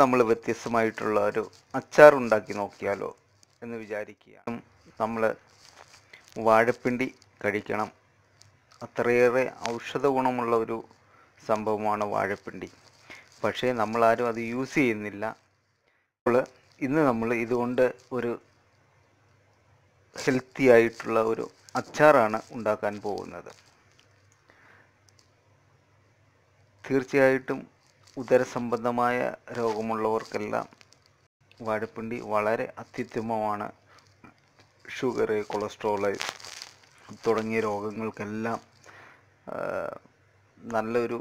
നമ്മൾ വ്യത്യസ്തമായിട്ടുള്ള ഒരു അച്ചാർ ഉണ്ടാക്കി നോക്കിയാലോ എന്ന് വിചാരിക്കുക നമ്മൾ വാഴപ്പിണ്ടി കഴിക്കണം. അത്രയേറെ ഔഷധ ഗുണമുള്ള ഒരു സംഭവമാണ് വാഴപ്പിണ്ടി. പക്ഷേ നമ്മളാരും അത് യൂസ് ചെയ്യുന്നില്ല. അപ്പോൾ ഇന്ന് നമ്മൾ ഇതുകൊണ്ട് ഒരു ഹെൽത്തി ആയിട്ടുള്ള ഒരു അച്ചാറാണ് ഉണ്ടാക്കാൻ പോകുന്നത്. തീർച്ചയായിട്ടും ഉദരസംബന്ധമായ രോഗമുള്ളവർക്കെല്ലാം വാഴപ്പിണ്ടി വളരെ അത്യുത്തമമാണ്. ഷുഗർ കൊളസ്ട്രോൾ തുടങ്ങിയ രോഗങ്ങൾക്കെല്ലാം നല്ലൊരു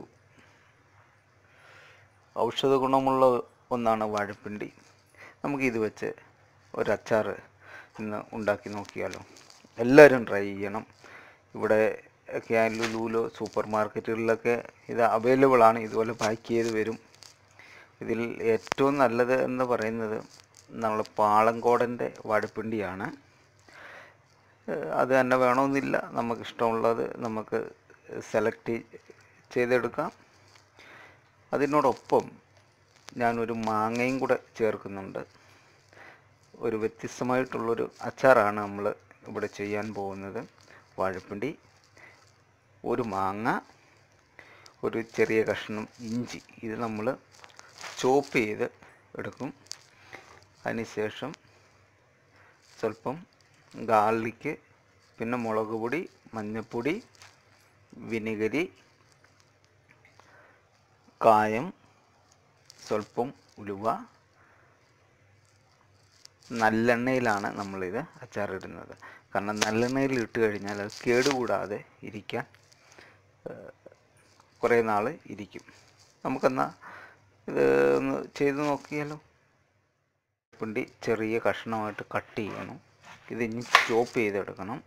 ഔഷധ ഗുണമുള്ള ഒന്നാണ് വാഴപ്പിണ്ടി നമുക്കിത് വെച്ച് ഒരു അച്ചാർ ഇന്ന് ഉണ്ടാക്കി നോക്കിയാലോ. എല്ലാവരും ട്രൈ ചെയ്യണം. ഇവിടെ ആയാലും ലുലുലോ സൂപ്പർ മാർക്കറ്റുകളിലൊക്കെ ഇത് അവൈലബിൾ ആണ് ഇതുപോലെ പാക്ക് ചെയ്ത് വരും. ഇതിൽ ഏറ്റവും നല്ലത് എന്ന് പറയുന്നത് നമ്മൾ പാളങ്കോടന്റെ വാഴപ്പിണ്ടിയാണ് അത് തന്നെ വേണമെന്നില്ല. നമുക്ക് ഇഷ്ടമുള്ളത് നമുക്ക് സെലക്ട് ചെയ്തെടുക്കാം. അതിനോടൊപ്പം ഞാനൊരു മാങ്ങയും കൂടെ ചേർക്കുന്നുണ്ട്. ഒരു വ്യത്യസ്തമായിട്ടുള്ളൊരു അച്ചാറാണ് നമ്മൾ ഇവിടെ ചെയ്യാൻ പോകുന്നത്. വാഴപ്പിണ്ടി. ഒരു മാങ്ങ ഒരു ചെറിയ കഷ്ണം ഇഞ്ചി. ഇത് നമ്മൾ ചോപ്പ് ചെയ്ത് എടുക്കും. അതിനുശേഷം സ്വല്പം ഗാർലിക്ക് പിന്നെ മുളക് പൊടി മഞ്ഞൾപ്പൊടി വിനിഗരി കായം സ്വല്പം ഉലുവ. നല്ലെണ്ണയിലാണ് നമ്മളിത് അച്ചാറിടുന്നത്. കാരണം നല്ലെണ്ണയിൽ ഇട്ട് കഴിഞ്ഞാൽ അത് കേടുകൂടാതെ ഇരിക്കാൻ കുറേ നാൾ ഇരിക്കും. നമുക്കെന്നാൽ ഇത് ഒന്ന് ചെയ്ത് നോക്കിയാലോ? പിണ്ടി ചെറിയ കഷ്ണമായിട്ട് കട്ട് ചെയ്യണം. ഇത് ഇനി ചോപ്പ് ചെയ്തെടുക്കണം.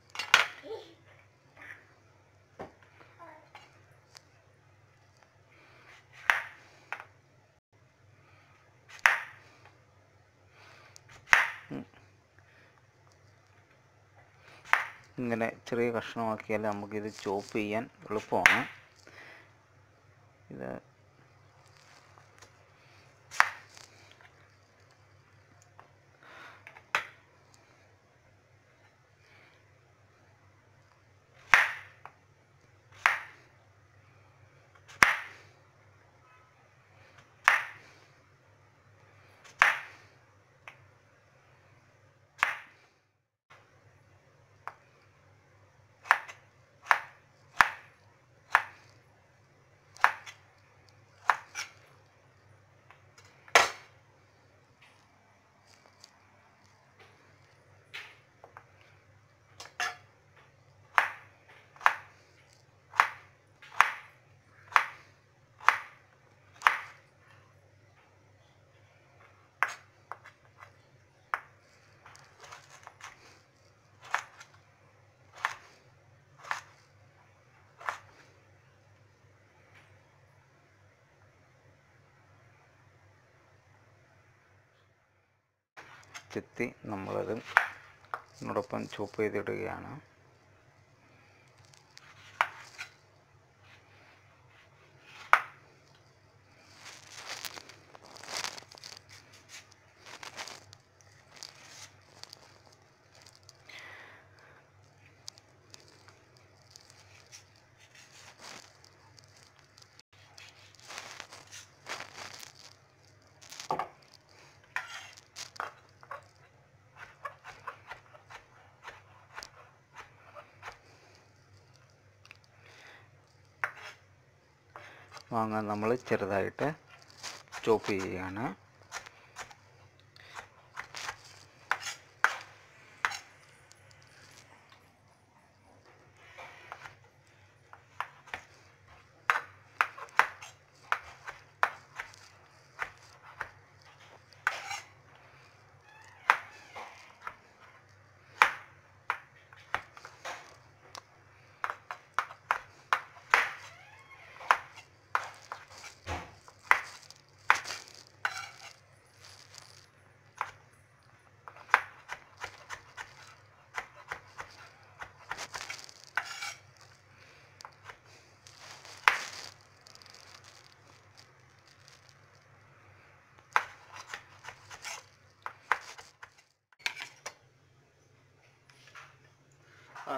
ഇങ്ങനെ ചെറിയ കഷ്ണമാക്കിയാൽ നമുക്കിത് ചോപ്പ് ചെയ്യാൻ എളുപ്പമാണ്. ഇത് ചെത്തി നമ്മളത് ഇതിനോടൊപ്പം ചോപ്പ് ചെയ്തിടുകയാണ്. മാങ്ങ നമ്മൾ ചെറുതായിട്ട് ചോപ്പ് ചെയ്യുകയാണ്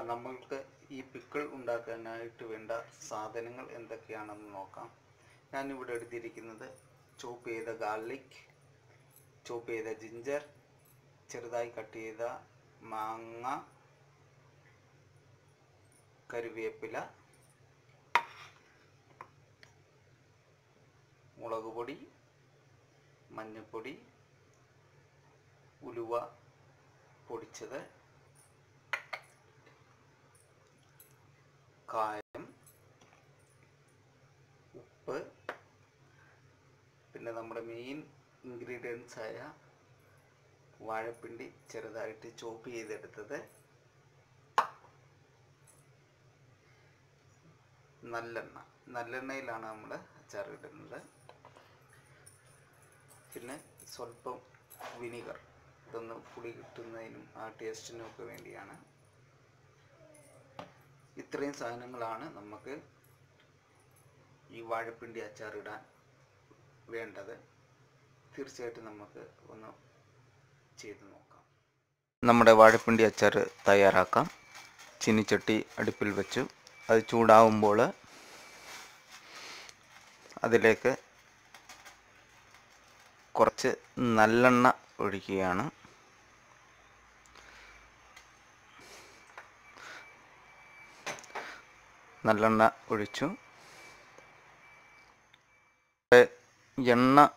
നമ്മൾക്ക് ഈ പിക്കിൾ ഉണ്ടാക്കാനായിട്ട് വേണ്ട സാധനങ്ങൾ എന്തൊക്കെയാണെന്ന് നോക്കാം. ഞാനിവിടെ എടുത്തിരിക്കുന്നത് ചോപ്പ് ചെയ്ത ഗാർലിക് ചോപ്പ് ചെയ്ത ജിഞ്ചർ ചെറുതായി കട്ട് ചെയ്ത മാങ്ങ കരുവേപ്പില മുളക് പൊടി മഞ്ഞൾപ്പൊടി ഉലുവ പൊടിച്ചത് കായം ഉപ്പ് പിന്നെ നമ്മുടെ മെയിൻ ഇൻഗ്രീഡിയൻസ് ആയ വാഴപ്പിണ്ടി ചെറുതായിട്ട് ചോപ്പ് ചെയ്തെടുത്തത് നല്ലെണ്ണ. നല്ലെണ്ണയിലാണ് നമ്മൾ അച്ചാർ ഇടുന്നത്. പിന്നെ സ്വല്പം വിനിഗർ. ഇതൊന്ന് പുളി കിട്ടുന്നതിനും ആ ടേസ്റ്റിനും ഒക്കെ വേണ്ടിയാണ് ഇത്രയും സാധനങ്ങളാണ് നമുക്ക് ഈ വാഴപ്പിണ്ടി അച്ചാർ ഇടാൻ വേണ്ടത്. തീർച്ചയായിട്ടും നമുക്ക് ഒന്ന് ചെയ്ത് നോക്കാം. നമ്മുടെ വാഴപ്പിണ്ടി അച്ചാർ തയ്യാറാക്കാം. ചീനിച്ചട്ടി അടുപ്പിൽ വെച്ചു. അത് ചൂടാവുമ്പോൾ അതിലേക്ക് കുറച്ച് നല്ലെണ്ണ ഒഴിക്കുകയാണ്. നല്ലെണ്ണ ഒഴിച്ചു. എണ്ണ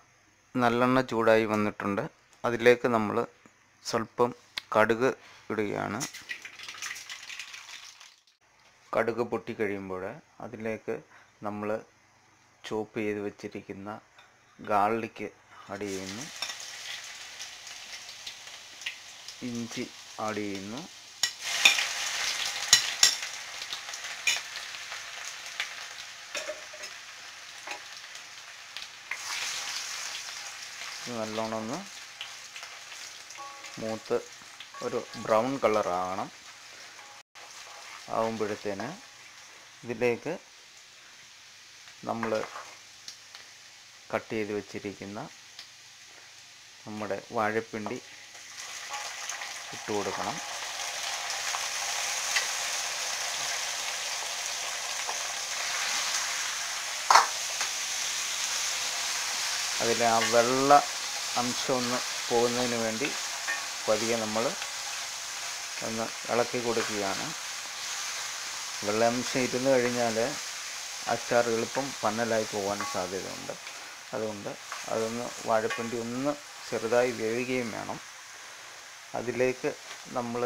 നല്ലെണ്ണ ചൂടായി വന്നിട്ടുണ്ട്. അതിലേക്ക് നമ്മൾ സ്വല്പം കടുക് ഇടുകയാണ്. കടുക് പൊട്ടിക്കഴിയുമ്പോൾ അതിലേക്ക് നമ്മൾ ചോപ്പ് ചെയ്ത് വെച്ചിരിക്കുന്ന ഗാർലിക്ക് ആഡ് ചെയ്യുന്നു. ഇഞ്ചി ആഡ് ചെയ്യുന്നു. നല്ലോണം ഒന്ന് മൂത്ത് ഒരു ബ്രൗൺ കളർ ആകണം ആകുമ്പോഴത്തേന് ഇതിലേക്ക് നമ്മൾ കട്ട് ചെയ്ത് വെച്ചിരിക്കുന്ന നമ്മുടെ വാഴപ്പിണ്ടി ഇട്ട് കൊടുക്കണം. അതിലെ ആ വെള്ള അംശം ഒന്ന് പോകുന്നതിന് വേണ്ടി പതിയെ നമ്മൾ ഒന്ന് ഇളക്കി കൊടുക്കുകയാണ്. വെള്ളാംശം ഇരുന്ന് കഴിഞ്ഞാൽ അച്ചാർ എളുപ്പം പന്നലായി പോകാൻ സാധ്യതയുണ്ട്. അതുകൊണ്ട് അതൊന്ന് വാഴപ്പിണ്ടി ഒന്ന് ചെറുതായി വേവുകയും വേണം. അതിലേക്ക് നമ്മൾ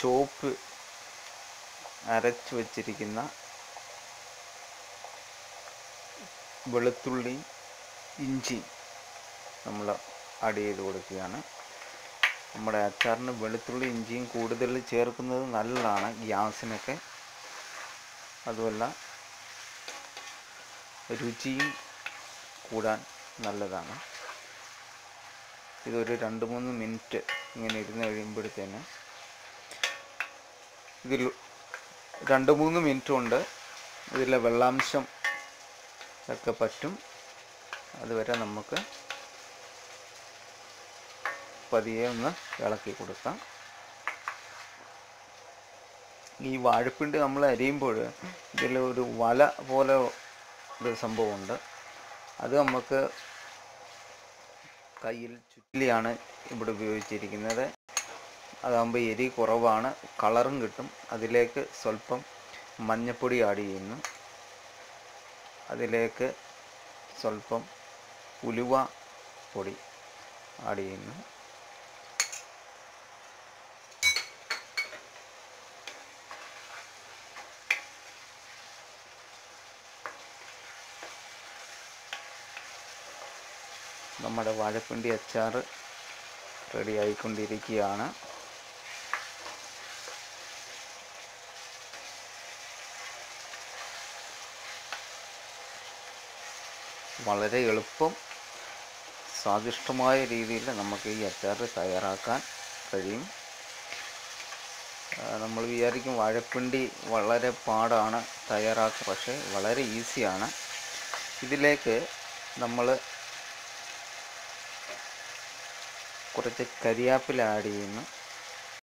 ചോപ്പ് അരച്ചു വച്ചിരിക്കുന്ന വെളുത്തുള്ളി ഇഞ്ചി നമ്മൾ ആഡ് ചെയ്ത് കൊടുക്കുകയാണ്. നമ്മുടെ അച്ചാറിന് വെളുത്തുള്ളി ഇഞ്ചിയും കൂടുതൽ ചേർക്കുന്നത് നല്ലതാണ് ഗ്യാസിനൊക്കെ. അതുമല്ല രുചിയും കൂടാൻ നല്ലതാണ്. ഇതൊരു രണ്ട് മൂന്ന് മിനിറ്റ് ഇങ്ങനെ ഇരുന്ന് കഴിയുമ്പോഴത്തേന് ഇതിൽ രണ്ട് മൂന്ന് മിനിറ്റ് കൊണ്ട് ഇതിലെ വെള്ളാംശം ഒക്കെ പറ്റും. അതുവരെ നമുക്ക് പതിയെ ഒന്ന് ഇളക്കി കൊടുക്കാം. ഈ വാഴപ്പിണ്ട് നമ്മൾ അരിയുമ്പോൾ ഇതിൽ ഒരു വല പോലെ ഒരു സംഭവമുണ്ട്. അത് നമുക്ക് കയ്യിൽ ചുറ്റിലിയാണ് ഇവിടെ ഉപയോഗിച്ചിരിക്കുന്നത്. അതാകുമ്പോൾ എരി കുറവാണ് കളറും കിട്ടും. അതിലേക്ക് സ്വല്പം മഞ്ഞപ്പൊടി ആഡ് ചെയ്യുന്നു. അതിലേക്ക് സ്വല്പം ഉലുവ പൊടി ആഡ് ചെയ്യുന്നു. നമ്മുടെ വാഴപ്പിണ്ടി അച്ചാർ റെഡി ആയിക്കൊണ്ടിരിക്കുകയാണ് വളരെ എളുപ്പം സ്വാദിഷ്ടമായ രീതിയിൽ നമുക്ക് ഈ അച്ചാർ തയ്യാറാക്കാൻ കഴിയും. നമ്മൾ വിചാരിക്കും വാഴപ്പിണ്ടി വളരെ പാടാണ് തയ്യാറാക്കുക പക്ഷേ വളരെ ഈസിയാണ്. ഇതിലേക്ക് നമ്മൾ കുറച്ച് കരിയാപ്പില ആഡ് ചെയ്യുന്നു.